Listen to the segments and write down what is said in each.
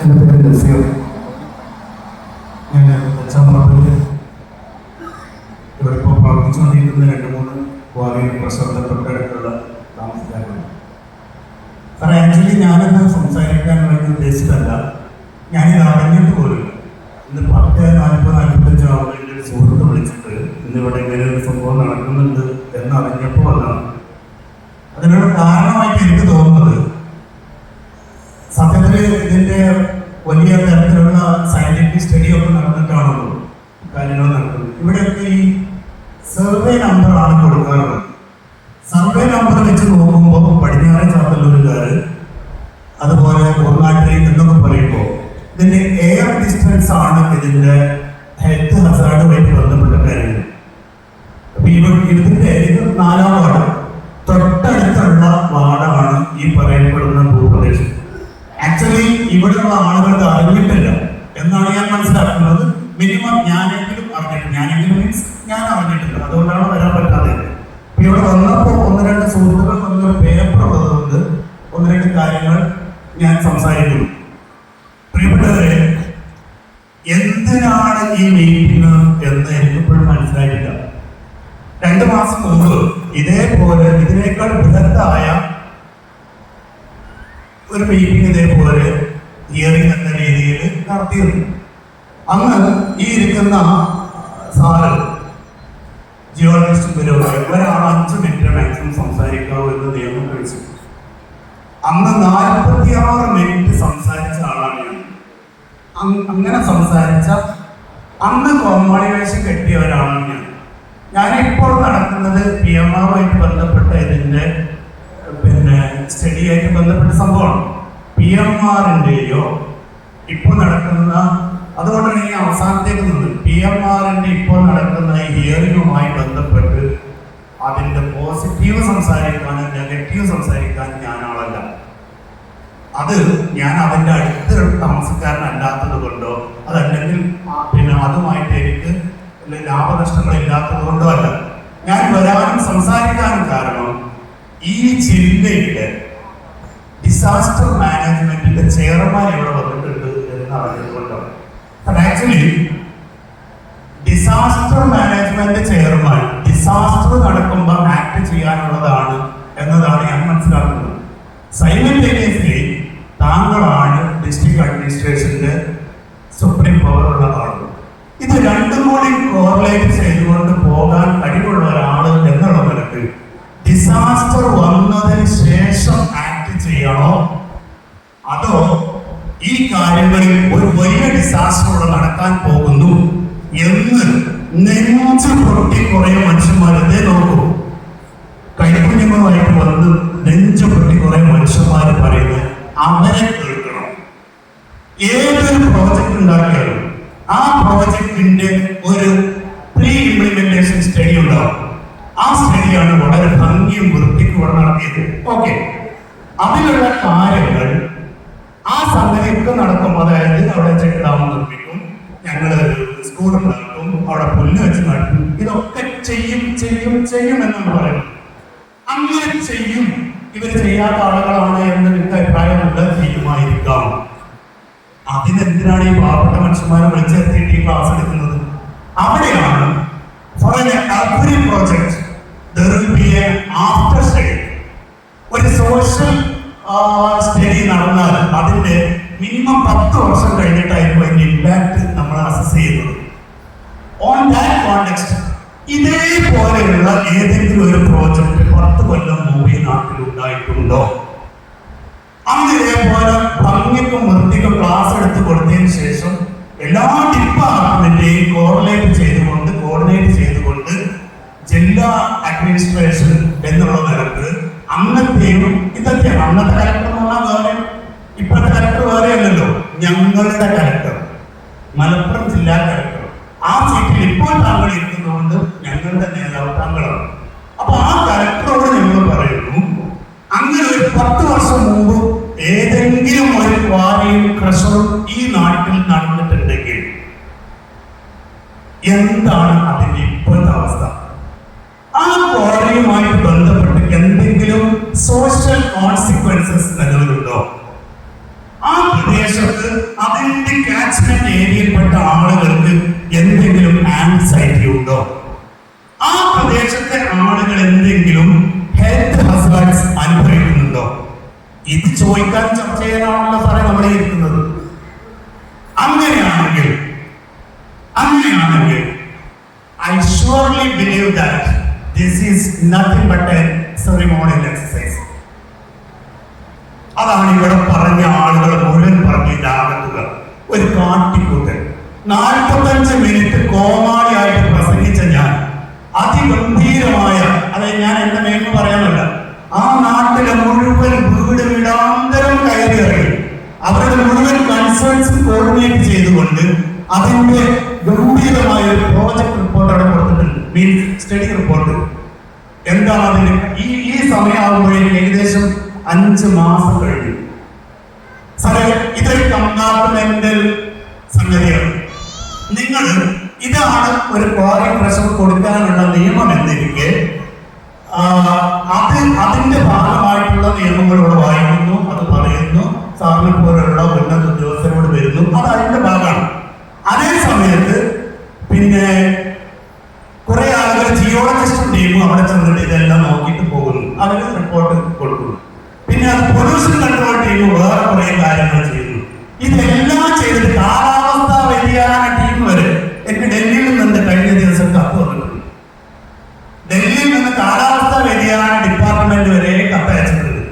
എന്റെ പേര് നസീർ ഞാൻ ചന്ദ്രപുരിൽ ഇവിടെ ഇപ്പോൾ പ്രവർത്തിച്ചുകൊണ്ടിരിക്കുന്ന രണ്ട് മൂന്ന് ക്വാറിയിൽ പ്രശ്നത്തെ തൊട്ടടുത്തുള്ള താമസക്കാരുണ്ട് സാർ ആക്ച്വലി ഞാനത് സംസാരിക്കാൻ വേണ്ടി ഉദ്ദേശിച്ചതല്ല. ഞാനിത് അറിഞ്ഞിട്ട് പോലും ഇന്ന് പത്ത് നാൽപ്പത് നാൽപ്പത്തഞ്ച് ആളുകളുടെ ഒരു സുഹൃത്ത് വിളിച്ചിട്ട് ഇന്നിവിടെ ഇങ്ങനെ ഒരു സംഭവം നടക്കുന്നുണ്ട് എന്ന് അറിഞ്ഞപ്പോൾ വന്നതാണ്. അതിനുള്ള കാരണമായിട്ട് എനിക്ക് തോന്നുന്നത് സത്യത്തിൽ ഇതിന്റെ വലിയ തരത്തിലുള്ള സയന്റിഫിക് സ്റ്റഡി ഒക്കെ നടന്നിട്ടാണല്ലോ കാര്യങ്ങൾ നടക്കുന്നത് ഇവിടെയൊക്കെ ഈ സർവേ നമ്പർ ആണ് കൊടുക്കാറുള്ളത്. സർവേ നമ്പർ വെച്ച് നോക്കുമ്പോൾ പടിഞ്ഞാറൻ ചാത്തല്ലൂരുകാർ അതുപോലെ ഉൾനാട്ടിൽ എന്നൊക്കെ പറയുമ്പോൾ ഇതിന്റെ എയർ ഡിസ്റ്റൻസ് ആണ് ഇതിന്റെ എന്തിനാണ് ഈ മീറ്റിംഗ് എന്ന് എനിക്കിപ്പോഴും മനസ്സിലായിട്ടില്ല. രണ്ടു മാസം മുമ്പ് ഇതേപോലെ ഇതിനേക്കാൾ ബൃഹത്തായ ഒരു മീറ്റിംഗ് ഇതേപോലെ ഹിയറിംഗ് എന്ന രീതിയിൽ നടത്തിയിരുന്നു. അന്ന് ഈ ഇരിക്കുന്ന സാറ് ജിയോളജിസ്റ്റ് വരുവായി ഒരാൾ അഞ്ച് മിനിറ്റ് മാക്സിമം സംസാരിക്കാവൂ എന്ന് നിയമം കഴിച്ചു അന്ന് നാൽപ്പത്തിയാറ് മിനിറ്റ് സംസാരിച്ച ആളാണ് ഞാൻ. അങ്ങനെ സംസാരിച്ച അന്ന് കോമാളി വേഷം കെട്ടിയ ഒരാളാണ് ഞാൻ. ഞാനിപ്പോൾ നടക്കുന്നത് പി എം ആറുമായിട്ട് ബന്ധപ്പെട്ട ഇതിന്റെ പിന്നെ സ്റ്റഡി ആയിട്ട് ബന്ധപ്പെട്ട സംഭവമാണ്. പി എം ആറിന്റെയോ ഇപ്പോൾ നടക്കുന്ന അതുകൊണ്ടാണ് ഈ അവസാനത്തേക്ക് നിന്നത്. പി എം ആറിന്റെ ഇപ്പോൾ നടക്കുന്ന ഹിയറിങ്ങുമായി ബന്ധപ്പെട്ട് അതിന്റെ പോസിറ്റീവ് സംസാരിക്കാനും നെഗറ്റീവ് സംസാരിക്കാനും ഞാൻ ആളല്ല. അത് ഞാൻ അവന്റെ അടുത്ത താമസക്കാരനല്ലാത്തത് കൊണ്ടോ അതല്ലെങ്കിൽ പിന്നെ അതുമായിട്ട് എനിക്ക് ഇല്ലാത്തത് കൊണ്ടോ അല്ല. ഞാൻ വരാനും സംസാരിക്കാനും കാരണം ഈ ജില്ലയിലെ ഡിസാസ്റ്റർ മാനേജ്മെന്റിന്റെ ചെയർമാൻ ഇവിടെ വന്നിട്ടുണ്ട് എന്ന് അറിഞ്ഞതുകൊണ്ടാണ് actually disaster management chairman disaster നടക്കുമ്പോൾ ആക്ട് ചെയ്യാനുള്ളതാണ് എന്നതാണ് ഞാൻ മനസ്സിലാക്കുന്നത്. സൈമൾട്ടേനിയസ്ലി താങ്കളാണ് ഡിസ്ട്രിക്ട് അഡ്മിനിസ്ട്രേഷന്റെ സുപ്രീം പവർ ഉള്ള ആൾ ഇത് രണ്ടും കൂടി കോറിലേറ്റ് ചെയ്തുകൊണ്ട് പോകാൻ കഴിവുള്ള ഒരാൾ എന്നുള്ള നിലയ്ക്ക് ഡിസാസ്റ്റർ വന്നതിന് ശേഷം ആക്ട് ചെയ്യണോ? അതോ ഈ കാര്യങ്ങളിൽ ഒരു വലിയ ഡിസാസ്റ്റർ ഇവിടെ നടക്കാൻ പോകുന്നു എന്ന് നെഞ്ചു പൊട്ടി കുറെ മനുഷ്യന്മാർ ഇതേ നോക്കൂ. കൈക്കുഞ്ഞുങ്ങളുമായിട്ട് വന്ന് നെഞ്ചു പൊട്ടി കുറെ അവരെ കേൾക്കണം. ഏതൊരു പ്രോജക്റ്റ് ഉണ്ടാക്കിയാലും ആ പ്രോജക്റ്റിന്റെ ഒരു പ്രീ ഇംപ്ലിമെന്റേഷൻ സ്റ്റഡി ഉണ്ടാവും. ആ സ്റ്റഡിയാണ് വളരെ ഭംഗിയും വൃത്തിക്ക് ഇവിടെ നടത്തിയത്. ഓക്കെ അതിലുള്ള കാര്യങ്ങൾ ആ സംഗതിയൊക്കെ നടക്കും അതായത് അവിടെ ചെക്കിടാവ് നിർമ്മിക്കും ഞങ്ങൾ സ്കൂൾ ഉണ്ടാക്കും അവിടെ പുല്ല് വെച്ച് നടക്കും ഇതൊക്കെ ചെയ്യും ചെയ്യും ചെയ്യും എന്നാണ് പറയുന്നത് അങ്ങനെ ചെയ്യും ഇവർ ചെയ്യാത്ത ആളുകളാണ് എന്ന് നിങ്ങൾക്ക് അഭിപ്രായമുണ്ട് ചെയ്യുമായിരിക്കാം അതിനെന്തിനാണ് ഈ പാവപ്പെട്ട മനുഷ്യന്മാരെ വിളിച്ചെത്തിയിട്ട് ഈ ക്ലാസ് എടുക്കുന്നത്? അവിടെയാണ് for every project there will after study ഒരു സോഷ്യൽ സ്റ്റഡി നടന്നാൽ അതിന്റെ മിനിമം പത്ത് വർഷം കഴിഞ്ഞിട്ടായിരിക്കും അതിന്റെ ഇമ്പാക്ട് നമ്മൾ അസസ് ചെയ്യുന്നത്. ഓൺ ദാറ്റ് കോണ്ടെക്സ്റ്റ് ഇതേപോലെയുള്ള ഏതെങ്കിലും ഒരു പ്രോജക്റ്റ് പത്ത് കൊല്ലം മുമ്പ് ഈ നാട്ടിൽ ഉണ്ടായിട്ടുണ്ടോ അന്ന് ഇതേപോലെ ഭംഗിക്കും വൃത്തിക്കും ക്ലാസ് എടുത്ത് കൊടുത്തതിന് ശേഷം എല്ലാ ഡിപ്പാർട്ട്മെന്റിനെയും കോർഡിനേറ്റ് ചെയ്തുകൊണ്ട് കോർഡിനേറ്റ് ചെയ്തുകൊണ്ട് ജില്ലാ അഡ്മിനിസ്ട്രേഷൻ എന്നുള്ള നിലയ്ക്ക് അന്നത്തെയും ഇതൊക്കെയാണ് അന്നത്തെ കലക്ടർ എന്ന് പറഞ്ഞാൽ വേറെ ഇപ്പോഴത്തെ കലക്ടർ വേറെ അല്ലല്ലോ ഞങ്ങളുടെ കലക്ടർ മലപ്പുറം ജില്ലാ കലക്ടർ ആ സീറ്റിൽ ഇപ്പോൾ താങ്കൾ ഇരിക്കുന്നതുകൊണ്ട് ഞങ്ങളുടെ നേതാവ് താങ്കളാണ്. കലക്ടറോട് ഞങ്ങൾ പറയുന്നു അങ്ങനെ ഒരു പത്ത് വർഷം മുമ്പ് ഏതെങ്കിലും ഒരു ക്വാറിയും ക്രഷറും ഈ നാട്ടിൽ നടന്നിട്ടുണ്ടെങ്കിൽ എന്താണ് അതിന്റെ ഇപ്പോഴത്തെ അവസ്ഥ? ആ ക്വാറിയുമായി ബന്ധപ്പെട്ട് എന്തെങ്കിലും സോഷ്യൽ കോൺസിക്വൻസസ് നിലവിലുണ്ടോ? ആ പ്രദേശത്ത് അതിന്റെ കാച്ച്മെന്റ് ഏരിയയിൽപ്പെട്ട ആളുകൾക്ക് എന്തെങ്കിലും ആൻസൈറ്റി ഉണ്ടോ? എന്തെങ്കിലും ഹെൽത്ത് ഹസാർഡ്സ് അനുഭവിക്കുന്നുണ്ടോ? ഇത് ചോദിക്കാൻ ചർച്ച ചെയ്യാനാണല്ലോ സാറേ നമ്മളെ ഇരിക്കുന്നത്. അങ്ങനെയാണെങ്കിൽ അങ്ങനെയാണെങ്കിൽ I surely believe that this is nothing but a ceremonial exercise അതാണ് ഇവിടെ പറഞ്ഞ ആളുകൾ മുഴുവൻ പറഞ്ഞതിന്റെ ആകത്തുക. ഒരു കാട്ടിക്കൂട്ടൽ നാൽപ്പത്തഞ്ച് മിനിറ്റ് കോമാളിയായിട്ട് പ്രസംഗിച്ച ഞാൻ അതിഗംഭീരമായ അതായത് ഞാൻ എന്റെ മേന്മ പറയാനല്ല ആ നാട്ടിലെ മുഴുവൻ വീട് വീടാന്തരം കയറി ഇറങ്ങി അവരുടെ മുഴുവൻ കൺസേൺസ് കോർഡിനേറ്റ് ചെയ്തുകൊണ്ട് അതിന്റെ ഗംഭീരമായ ഒരു പ്രോജക്ട് റിപ്പോർട്ട് അവിടെ കൊടുത്തിട്ടുണ്ട്. മീൻസ് സ്റ്റഡി റിപ്പോർട്ട് എന്താണ് അതിന് ഈ ഈ സമയമാകുമ്പോഴേക്കും ഏകദേശം അഞ്ച് മാസം കഴിഞ്ഞു. സാറേ ഇതൊരു കമ്പാർട്ട്മെന്റൽ സംഗതിയാണ്. നിങ്ങൾ ഇതാണ് ഒരു ക്വാറി പ്രഷർ കൊടുക്കാനുള്ള നിയമം എന്നിരിക്കെ അത് അതിന്റെ ഭാഗമായിട്ടുള്ള നിയമങ്ങളോട് വായിക്കുന്നു അത് പറയുന്നു. സാറിനെ പോലുള്ള ഉന്നത ഉദ്യോഗസ്ഥരോട് വരുന്നു. അത് അതിന്റെ ഭാഗമാണ്. അതേ സമയത്ത് പിന്നെ കുറെ ആളുകൾ ജിയോളജിസ്റ്റും ടീമും അവിടെ ചെന്നിട്ട് ഇതെല്ലാം നോക്കിയിട്ട് പോകുന്നു. അവർ റിപ്പോർട്ട് കൊടുക്കുന്നു. പിന്നെ അത് പൊല്യൂഷൻ കൺട്രോൾ ടീം വേറെ കുറെ കാര്യങ്ങൾ ചെയ്യുന്നു. ഇതെല്ലാം ചെയ്തിട്ട് കാലാവസ്ഥ ഡിപ്പാർട്ട്മെന്റ് വരെ കത്തയച്ചിട്ടുണ്ട്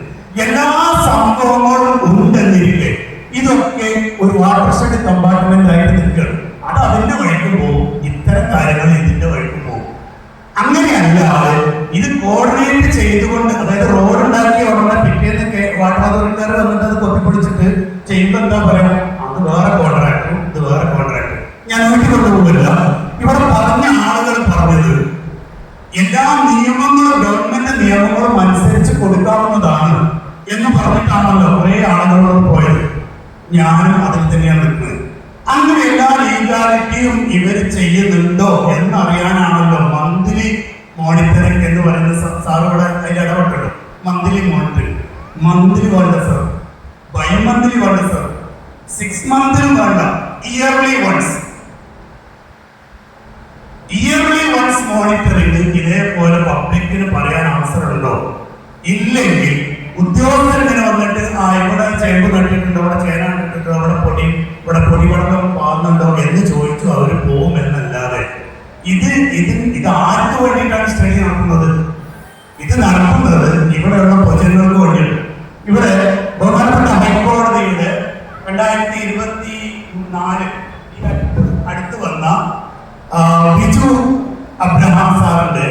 എല്ലാ സംഭവങ്ങളും ഉണ്ടെന്നിരിക്കെ ഇതൊക്കെ ഒരു വാട്ടർ ഷെഡ് കമ്പാർട്ട്മെന്റ് ആയിട്ട് നിൽക്കണം അത് അതിന്റെ വഴിക്ക് പോകും. ഇത്തരം കാര്യങ്ങൾ ഇതിന്റെ വഴിക്ക് പോകും. അങ്ങനെയല്ലാതെ ഇത് കോർഡിനേറ്റ് ചെയ്തുകൊണ്ട് അതായത് റോഡ് ഉണ്ടാക്കിയ ഉടനെ പിറ്റേന്നൊക്കെ വാട്ടർ അതോറിറ്റിക്കാർ വന്നിട്ട് അത് കൊത്തിപ്പൊടിച്ചിട്ട് ചെയ്യുമ്പോൾ എന്താ പറയാ? അത് വേറെ കോൺട്രാക്ടറും ഇത് വേറെ കോൺട്രാക്ടറും ഞാൻ വീട്ടിൽ കൊണ്ടുപോകില്ല ഇവിടെ പറഞ്ഞ ആളുകൾ പറഞ്ഞത് എല്ലാ നിയമങ്ങളും ഗവൺമെന്റ് നിയമങ്ങളും അനുസരിച്ച് കൊടുക്കാവുന്നതാണ് എന്ന് പറഞ്ഞിട്ടാണല്ലോ കുറെ ആളുകളോട് പോയത്. ഞാനും അതിൽ തന്നെയാണ് നിൽക്കുന്നത്. അങ്ങനെ എല്ലാ ലീഗാലിറ്റിയും ഇവർ ചെയ്യുന്നുണ്ടോ എന്നറിയാനാണല്ലോ മന്ത്ലി മോണിറ്ററിംഗ് എന്ന് പറയുന്ന സ- സാർ ഇവിടെ അതിൽ ഇടപെട്ടു മന്ത്ലി മോണിറ്ററിംഗ് മന്ത്ലി വേണ്ട സർ ബൈ മന്ത്ലി വേണ്ട സർ സിക്സ് മന്തിലും വേണ്ട. Yearly once yearly once monitoring ഇതേപോലെ പബ്ലിക്കിന് പറയാൻ അവസരമുണ്ടോ? ഇല്ലെങ്കിൽ ഉദ്യോഗസ്ഥർ ഇങ്ങനെ വന്നിട്ട് ആ ഇവിടെ ചേമ്പ് നട്ടിട്ടുണ്ട് ഇവിടെ ചേന നട്ടിട്ടുണ്ട് അവിടെ പൊടി ഇവിടെ പൊടിപടക്കം പാകുന്നുണ്ടോ എന്ന് ചോദിച്ചു അവർ പോകും എന്നല്ലാതെ. ഇത് ഇത് ഇത് ആർക്ക് വേണ്ടിയിട്ടാണ് സ്റ്റഡി നടത്തുന്നത്? ഇത് നടത്തുന്നത് ഇവിടെയുള്ള പൊതുജനങ്ങൾക്ക് വേണ്ടിയിട്ട് ഇവിടെ ബഹുമാനപ്പെട്ട ഹൈക്കോടതിയുടെ രണ്ടായിരത്തി ഇരുപത്തി നാല് അടുത്ത് വന്ന ബിജു അബ്രഹാം സാറിന്റെ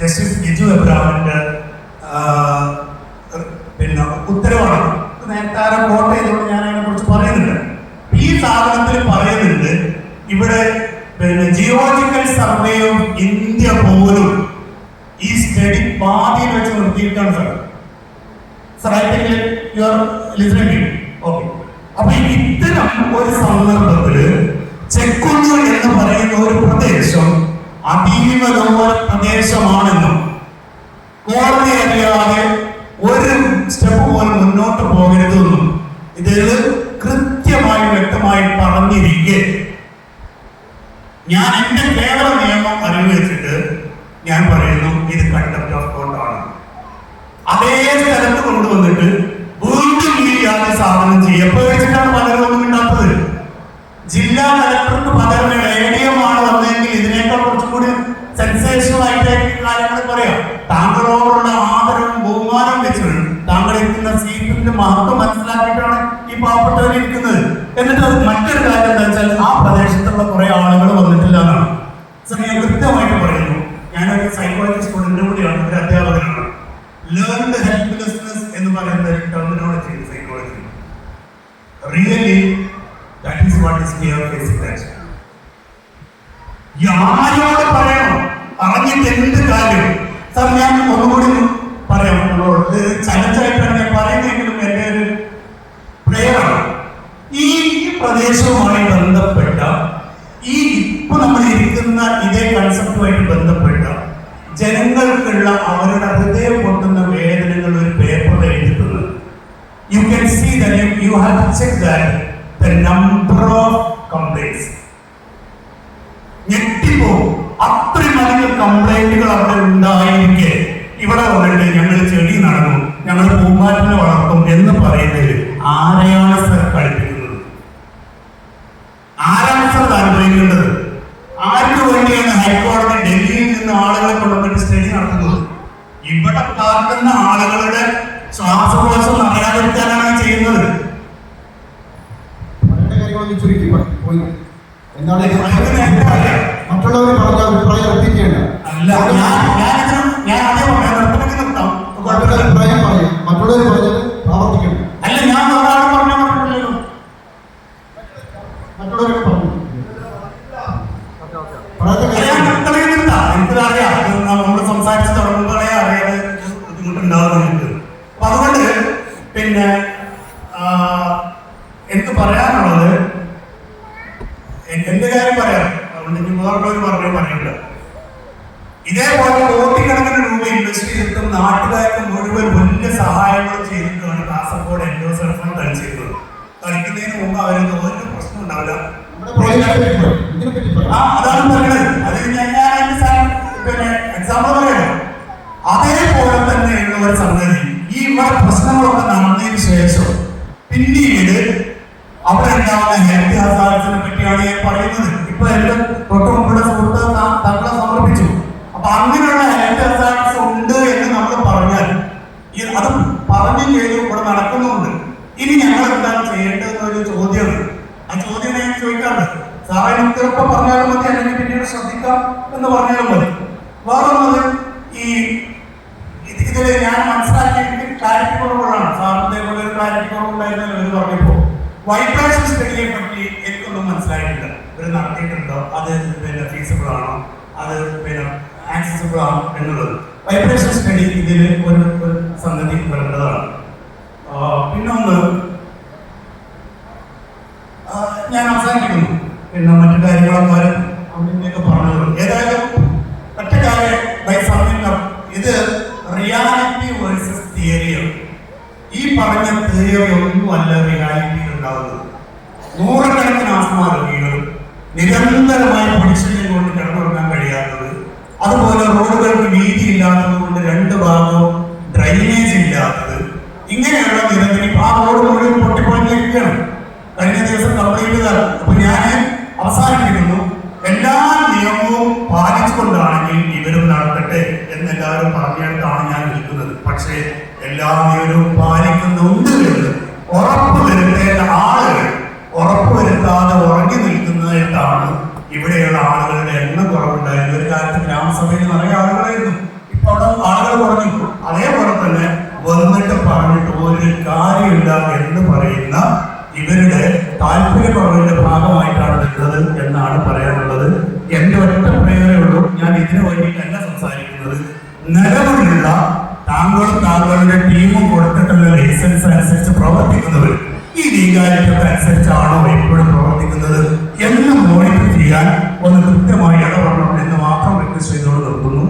ജസ്റ്റിസ് ബിജു അബ്രഹാമിന്റെ പിന്നെ ഉത്തരവാണ്. നേരത്തെ വോട്ട് ചെയ്തുകൊണ്ട് ഞാൻ അതിനെ കുറിച്ച് പറയുന്നുണ്ട്. ഈ സാധനത്തിൽ പറയുന്നുണ്ട് ഇവിടെ പിന്നെ ജിയോളജിക്കൽ സർവേ ഓഫ് ഇന്ത്യ പോലും ഈ സ്റ്റഡി പാതിയിൽ വെച്ച് നിർത്തിയിട്ടാണ് സാർ. ഇത്തരം ഒരു സന്ദർഭത്തിൽ ചെക്കുന്നു എന്ന് പറയുന്ന ഒരു പ്രദേശം അതീവ ലോല പ്രദേശമാണെന്നും കോടതി അറിയാതെ ഒരു സ്റ്റെപ്പ് പോലും മുന്നോട്ട് പോകരുതെന്നും ഇത് കൃത്യമായി വ്യക്തമായി പറഞ്ഞിരിക്കെ. ഞാൻ എന്റെ കേവല നിയമം അനുവദിച്ചിട്ട് ഞാൻ പറയുന്നു ഇത് കണ്ടപ്റ്റ് ഓഫ് കോർട്ടാണ് അതേ സ്ഥലത്ത് കൊണ്ടുവന്നിട്ട് വീണ്ടും ഈ യാത്ര സാധനം ചെയ്യും. കുറെ ആളുകൾ വന്നിട്ടില്ല എന്നാണ്. സാർ ഞാൻ കൃത്യമായിട്ട് പറയുന്നു. ഞാനൊരു സൈക്കോളജി സ്റ്റുഡന്റ് കൂടിയാണ് ഒരു അധ്യാപകനാണ്. ലേൺഡ് ഹെൽപ്ലെസ്നെസ് എന്ന് പറയുന്ന ഒരു terminology psychology really that is what is we are facing that ആരോട് പറയണം? അറിഞ്ഞിട്ട് എന്ത് കാര്യം? സാർ ഞാൻ ഒന്നുകൂടി പറയാം. നമ്മളോട് ചലഞ്ചായിട്ടാണ് ഞാൻ പറയുന്നെങ്കിലും എന്റെ ഒരു പ്രേയറാണ് ഈ പ്രദേശവുമായി ബന്ധപ്പെട്ട ഇരിക്കുന്ന ഇതേ കൺസെപ്റ്റുമായിട്ട് ബന്ധപ്പെട്ട ജനങ്ങൾക്കുള്ള അവരുടെ ഹൃദയം പൊട്ടുന്ന വേദനകൾ ഒരു പേപ്പറിൽ എഴുതിയിട്ടുണ്ട്. You can see do have check that the number of complaints. ഞെട്ടിപ്പോകും അത്രയും അധികം കംപ്ലൈന്റുകൾ അവിടെ ഉണ്ടായിരിക്കെ. ഇവിടെ വന്നിട്ട് ഞങ്ങൾ ചെടി നടന്നു. ഞങ്ങൾ പൂമ്പാറ്റിനെ വളർത്തും എന്ന് പറയുന്നതിൽ ആരെയാണ് സർ കളിപ്പിക്കുന്നത് ആരാണ് സർ അനുഭവിക്കേണ്ടത് ആർക്ക് വേണ്ടിയാണ് ഹൈക്കോടതി ഡൽഹിയിൽ നിന്ന് ആളുകളെ കൊണ്ടുവന്നിട്ട് സ്റ്റഡി നടത്തുന്നത് ഇവിടെ പാർക്കുന്ന ആളുകളുടെ ശ്വാസകോശം അറിയാതിരിക്കാനാണ് ഈ ചെയ്യുന്നത് പറയേണ്ട കാര്യങ്ങളൊന്നും ചുരുക്കി പറ- പോയി. എന്താണ് ഇത്? അത് നേരത്തെ പറയാം. മറ്റുള്ളവർ പറഞ്ഞ അഭിപ്രായം എത്തിക്കേണ്ട അല്ല ഞാൻ ഞാനിതിന് ഞാൻ അതേ പറയാം നിർത്തണമെങ്കിൽ മറ്റുള്ള അഭിപ്രായം പറയും. മറ്റുള്ളവർ പറഞ്ഞത് ആവർത്തിക്കണം അല്ല ഞാൻ ഒരാൾ പറഞ്ഞ പറഞ്ഞില്ലല്ലോ മറ്റുള്ളവരൊക്കെ പറഞ്ഞു. നമ്മൾ സംസാരിച്ച് തുടങ്ങുമ്പോഴേ അറിയാതെ ബുദ്ധിമുട്ടുണ്ടാവുന്ന എനിക്ക് അപ്പൊ അതുകൊണ്ട് പിന്നെ എനിക്ക് പറയാനുള്ളത് എന്റെ കാര്യം പറയാം? അതുകൊണ്ട് ഇനി വേറുള്ളവർ പറഞ്ഞു പറയില്ല ഇതേപോലെ കോടിക്കണക്കിന് രൂപ ഇൻവെസ്റ്റ് ചെയ്തിട്ടും നാട്ടുകാർക്ക് മുഴുവൻ വലിയ സഹായങ്ങൾ ചെയ്തിട്ടാണ് കാസർഗോഡ് എൻഡോസർഫൺ കളിച്ചിരുന്നത് കളിക്കുന്നതിന് മുമ്പ് അവർക്ക് ഒരു പ്രശ്നം ഉണ്ടാവില്ല. ആ അതാണ് പറയുന്നത് അത് ഞാൻ പിന്നെ എക്സാമ്പിൾ അതേപോലെ തന്നെയുള്ള ഒരു സംഗതി. ഈ ഇവിടെ പ്രശ്നങ്ങളൊക്കെ നടന്നതിന് ശേഷം പിന്നീട് അവിടെ ഉണ്ടാവുന്ന ഹെൽത്ത് ഹസാർഡ്സിനെ പറ്റിയാണ് ഞാൻ പറയുന്നത്. ഇപ്പൊ എല്ലാം തൊട്ട് ഒരു ചോദ്യമാണ് ആ ചോദ്യം ഞാൻ ചോദിക്കാറുണ്ട് സാറേ ഇപ്പം പറഞ്ഞാലും മതി അല്ലെങ്കിൽ പിന്നീട് ശ്രദ്ധിക്കാം എന്ന് പറഞ്ഞാലും മതി. വേറൊന്നത് ഈ ഇത് ഇതിൽ ഞാൻ മനസ്സിലാക്കിയ ക്ലാരിറ്റി കുറവുകളാണ് സാറിന്റെ കൂടെ ഒരു ക്ലാരിറ്റി കുറവുണ്ടായിരുന്നല്ലോ എന്ന് പറഞ്ഞപ്പോൾ വൈബ്രേഷൻ സ്റ്റഡിയെ പറ്റി എനിക്കൊന്നും മനസ്സിലായിട്ടില്ല. ഇവർ നടത്തിയിട്ടുണ്ടോ? അത് പിന്നെ ഫീസിബിൾ ആണോ? അത് പിന്നെ ആക്സസിബിൾ ആണോ എന്നുള്ളത്. വൈബ്രേഷൻ സ്റ്റഡി ഇതിൽ ഒരു സംഗതി വരേണ്ടതാണ്. പിന്നെ പിന്നൊന്ന് ആ, ഞാൻ അവസാനിക്കുന്നു പിന്നെ മറ്റു കാര്യങ്ങളൊക്കെ അവിടെയൊക്കെ പറഞ്ഞത് ഏതായാലും ഒറ്റ ബൈ സമയം ഇത് റിയാലിറ്റി വേഴ്സസ് തിയറിയാണ് ഈ പറഞ്ഞ തിയറി ഒന്നും അല്ല റിയാലിറ്റിയിൽ ഉണ്ടാവുന്നത്. നൂറുകണക്കിന് ആസ്മ രോഗികളും നിരന്തരമായി പൊടിശല്യം കൊണ്ട് കിടന്നുറങ്ങാൻ കഴിയാത്തത് അതുപോലെ റോഡുകൾക്ക് വീതി ഇല്ലാത്തത് കൊണ്ട് രണ്ട് ഭാഗവും ഡ്രൈനേജ് ഇല്ലാത്തത് ഇങ്ങനെയുള്ള നിരന്തരം ആ റോഡ് മുഴുവൻ പൊട്ടിപ്പൊളിഞ്ഞിരിക്കുകയാണ് കഴിഞ്ഞ ദിവസം കംപ്ലൈന്റ് ചെയ്താൽ അപ്പൊ ഞാൻ അവസാനിപ്പിക്കുന്നു എല്ലാ നിയമവും പാലിച്ചുകൊണ്ടാണെങ്കിൽ ഇവരും നടത്തട്ടെ എന്ന് എല്ലാവരും പറഞ്ഞിടത്താണ് ഞാൻ നിൽക്കുന്നത് പക്ഷേ എല്ലാ നിയമവും പാലിക്കുന്നുണ്ട് എന്ന് ഉറപ്പ് വരുത്തേണ്ട ആളുകൾ ഉറപ്പ് വരുത്താതെ ഉറങ്ങി നിൽക്കുന്നതായിട്ടാണ് ഇവിടെയുള്ള ആളുകളുടെ എണ്ണം കുറവുണ്ടായിരുന്നു ഒരു കാലത്ത് ഗ്രാമസഭയിൽ നിറയെ ആളുകളായിരുന്നു. ഇപ്പൊ അവിടെ ആളുകൾ കുറഞ്ഞു. അതേപോലെ തന്നെ വന്നിട്ട് പറഞ്ഞിട്ട് ഒരു കാര്യമില്ല എന്ന് പറയുന്ന ഇവരുടെ താല്പര്യക്കുറവിന്റെ ഭാഗമായിട്ടാണ് നിൽക്കുന്നത് എന്നാണ് പറയാനുള്ളത്. എന്റെ ഒറ്റ പ്രേരണയുള്ളൂ ഞാൻ ഇതിനു വേണ്ടിയിട്ടല്ല സംസാരിക്കുന്നത്. നിലവിലുള്ള താങ്കളും താങ്കളുടെ ടീമും കൊടുത്തിട്ടുള്ള ലൈസൻസ് അനുസരിച്ച് പ്രവർത്തിക്കുന്നവർ ഈ ലീഗാലിറ്റിയൊക്കെ അനുസരിച്ചാണോ എപ്പോഴും പ്രവർത്തിക്കുന്നത് എന്ന് മോണിറ്റർ ചെയ്യാൻ ഒന്ന് കൃത്യമായി ഇടപെടണം എന്ന് മാത്രം റിക്വസ്റ്റ് ചെയ്തുകൊണ്ട് നിർത്തുന്നു.